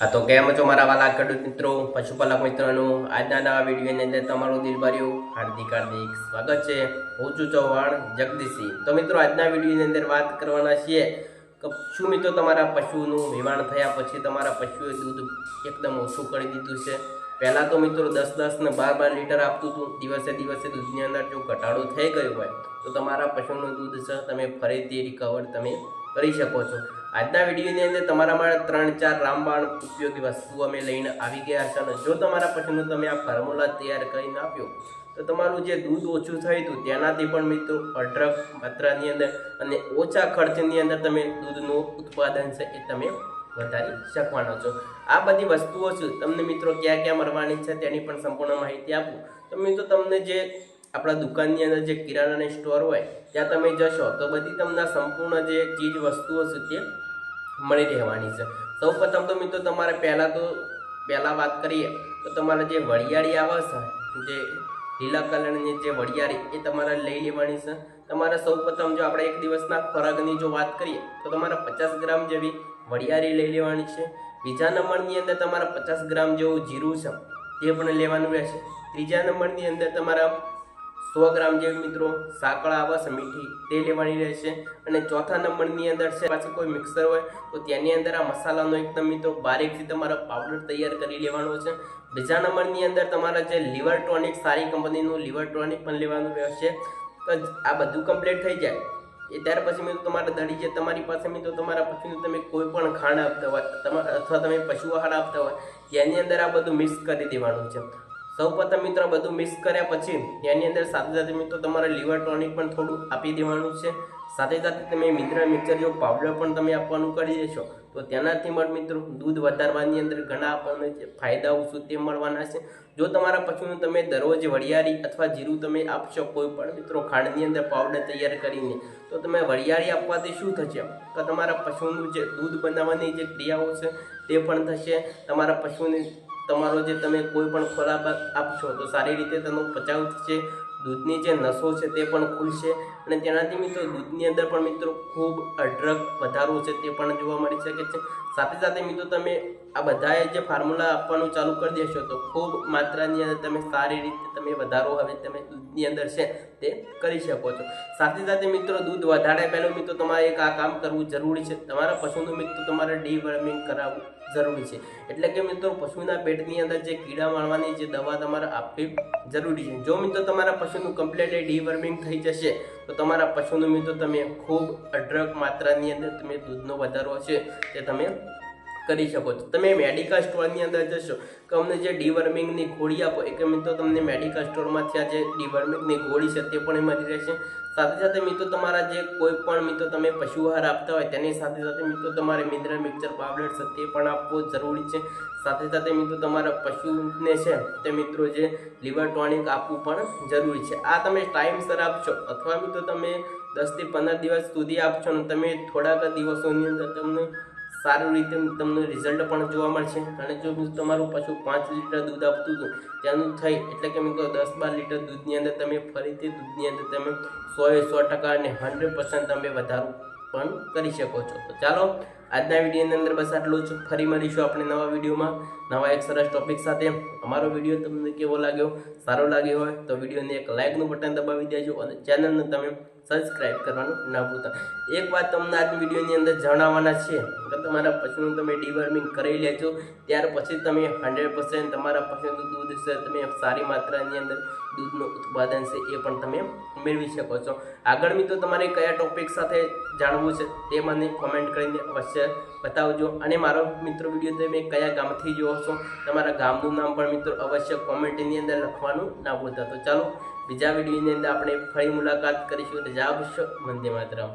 હા, તો કેમ છો મારા વાલા ખેડૂત મિત્રો, પશુપાલક મિત્રોનું? આજના નવા વિડીયોની અંદર તમારું દિલભર્યું હાર્દિક હાર્દિક સ્વાગત છે. હું છું ચૌહાણ જગદીશસિંહ. તો મિત્રો, આજના વિડીયોની અંદર વાત કરવાના છીએ કે શું મિત્રો તમારા પશુનું વિમાણ થયા પછી તમારા પશુએ દૂધ એકદમ ઓછું કરી દીધું છે? પહેલાં તો મિત્રો દસ દસ ને બાર બાર લીટર આપતું હતું. દિવસે દિવસે દૂધની અંદર જો ઘટાડો થઈ ગયો હોય, તો તમારા પશુનું દૂધ છે, તમે ફરીથી રિકવર તમે કરી શકો છો. આજના વિડીયોની અંદર તમારા માટે ત્રણ ચાર રામબાણ ઉપયોગી વસ્તુઓ અમે લઈને આવી ગયા છે અને જો તમારા પછીનું તમે આ ફોર્મ્યુલા તૈયાર કરીને આપ્યો, તો તમારું જે દૂધ ઓછું થયું હતું તેનાથી પણ મિત્રો અઢળક માત્રાની અંદર અને ઓછા ખર્ચની અંદર તમે દૂધનું ઉત્પાદન છે એ તમે વધારી શકવાનો છો. આ બધી વસ્તુઓ છે તમને મિત્રો ક્યાં ક્યાં મળવાની છે તેની પણ સંપૂર્ણ માહિતી આપું. તો મિત્રો તમને જે આપણા દુકાનની અંદર જે કિરાણાની સ્ટોર હોય, ત્યાં તમે જશો તો બધી તમને સંપૂર્ણ જે ચીજ વસ્તુઓ છે તે મળી રહેવાની છે. સૌ પ્રથમ તો મિત્રો તમારે પહેલાં તો, પહેલાં વાત કરીએ, તો તમારે જે વરિયાળી આવે છે, જે લીલા કલરની જે વરિયાળી, એ તમારે લઈ લેવાની છે. તમારે સૌ પ્રથમ જો આપણે એક દિવસના ખોરાકની જો વાત કરીએ, તો તમારે પચાસ ગ્રામ જેવી વરિયાળી લઈ લેવાની છે. બીજા નંબરની અંદર તમારે પચાસ ગ્રામ જેવું જીરું છે, તે પણ લેવાનું રહેશે. ત્રીજા નંબરની અંદર તમારા સો ગ્રામ જેવી મિત્રો સાંકળ આવશે મીઠી તે લેવાની રહેશે. અને ચોથા નંબરની અંદર છે, પાછી કોઈ મિક્સર હોય, તો તેની અંદર આ મસાલાનો એકદમ મિત્રો બારીકથી તમારો પાવડર તૈયાર કરી લેવાનો છે. બીજા નંબરની અંદર તમારા જે લીવર ટોનિક સારી કંપનીનું લીવર ટોનિક પણ લેવાનું રહેશે. તો આ બધું કમ્પ્લીટ થઈ જાય. એ ત્યાર પછી મિત્રો તમારા દડી જે તમારી પાસે મિત્રો તમારા પશુને તમે કોઈ પણ ખાંડ આપતા હોય અથવા તમે પશુ આહાર આપતા હોય, તેની અંદર આ બધું મિક્સ કરી દેવાનું છે. સૌ પ્રથમ મિત્રો બધું મિક્સ કર્યા પછી એની અંદર સાથે સાથે મિત્રો તમારે લીવર ટોનિક પણ થોડું આપી દેવાનું છે. સાથે સાથે તમે મિત્ર મિક્સર જો પાવડર પણ તમે આપવાનું કરી દેશો. તો તેનાથી પણ મિત્રો દૂધ વધારવાની અંદર ઘણા આપણને ફાયદાઓ શું તે મળવાના છે. જો તમારા પશુનું તમે દરરોજ વરિયાળી અથવા જીરું તમે આપશો કોઈ પણ મિત્રો ખાંડની અંદર પાવડર તૈયાર કરીને, તો તમે વરિયાળી આપવાથી શું થશે? તો તમારા પશુનું જે દૂધ બનાવવાની જે ક્રિયાઓ છે તે પણ થશે. તમારા પશુની તમારો જે તમે કોઈ પણ ખોરાક આપશો, તો સારી રીતે તેનો પચાવ થશે, દૂધની જે નસો છે તે પણ ખુલશે. અને તેનાથી મિત્રો દૂધની અંદર પણ મિત્રો ખૂબ અઢળક વધારો છે તે પણ જોવા મળી શકે છે. સાથે સાથે મિત્રો તમે આ બધાએ જે ફોર્મ્યુલા આપવાનું ચાલુ કરી દેશો, તો ખૂબ માત્રાની અંદર તમે સારી રીતે તમે વધારો હવે તમે દૂધની અંદર છે તે કરી શકો છો. સાથે સાથે મિત્રો દૂધ વધારે પહેલું મિત્રો તમારે એક આ કામ કરવું જરૂરી છે. તમારા પશુનું મિત્રો તમારે ડીવર્મિંગ કરાવવું જરૂરી છે. એટલે કે મિત્રો, પશુના પેટની અંદર જે કીડા મારવાની જે દવા તમારે આપવી જરૂરી છે. જો મિત્રો તમારા પશુનું કમ્પ્લીટ ડીવર્મિંગ થઈ જશે, તો તમારા પશુનું મિત્રો તમે ખૂબ અઢળક માત્રાની અંદર તમે દૂધનો વધારો છે તે તમે કરી શકો છો. તમે મેડિકલ સ્ટોરની અંદર જશો કે અમને જે ડીવર્મિંગની ગોળી આપો એક મિત્રો તમને મેડિકલ સ્ટોરમાંથી આ જે ડીવર્મિંગની ગોળી છે તે પણ મળી રહેશે. સાથે સાથે મિત્રો તમારા જે કોઈ પણ મિત્રો તમે પશુ આહાર આપતા હોય, તેની સાથે સાથે મિત્રો તમારે મિનરલ મિક્સર પાવડર છે તે પણ આપવો જરૂરી છે. સાથે સાથે મિત્રો તમારા પશુને છે તે મિત્રો જે લીવર ટોનિક આપવું પણ જરૂરી છે. આ તમે ટાઈમસર આપશો, અથવા મિત્રો તમે દસથી પંદર દિવસ સુધી આપશો ને તમે થોડાક દિવસોની અંદર તમને સારું રીતે તમને રિઝલ્ટ પણ જોવા મળશે. અને જો તમારું પશુ પાંચ લીટર દૂધ આપતું હતું, ત્યાંનું થઈ, એટલે કે મિત્રો દસ બાર લીટર દૂધની અંદર તમે ફરીથી દૂધની અંદર તમે સો એ સો ટકા અને હંડ્રેડ પર્સન્ટ તમે વધારો પણ કરી શકો છો. તો ચાલો આજના વિડીયોની અંદર બસ આટલું જ. ફરી મળીશું આપણે નવા વિડીયોમાં. નવા એક સરસ ટોપિક સાથે. અમારો વીડિયો તમને કેવો લાગ્યો? સારો લાગ્યો હોય તો વિડીયોને એક લાઇકનું બટન દબાવી દેજો અને ચેનલને તમે સબસ્ક્રાઇબ કરવાનું ના ભૂલતા. એક વાત તમને આજની વિડીયોની અંદર જણાવવાના છે. કે તમારા પશુનું તમે ડિવર્મિંગ કરી લેજો. ત્યાર પછી તમે હંડ્રેડ પર્સન્ટ તમારા પશુનું દૂધ છે, તમે સારી માત્રાની અંદર દૂધનું ઉત્પાદન છે એ પણ તમે મેળવી શકો છો. આગળ મિત્રો તમારે કયા ટોપિક સાથે જાણવું છે તે મને કોમેન્ટ કરીને અવશ્ય બતાવજો. અને મારો મિત્રો વીડિયો તમે કયા ગામથી જોવો છો, તમારા ગામનું નામ પણ મિત્રો અવશ્ય કોમેન્ટની અંદર લખવાનું ના ભૂલતા. તો ચાલો, બીજા વિડીયોની અંદર આપણે ફરી મુલાકાત કરીશું. રજા આપશો વંદે માતરમ.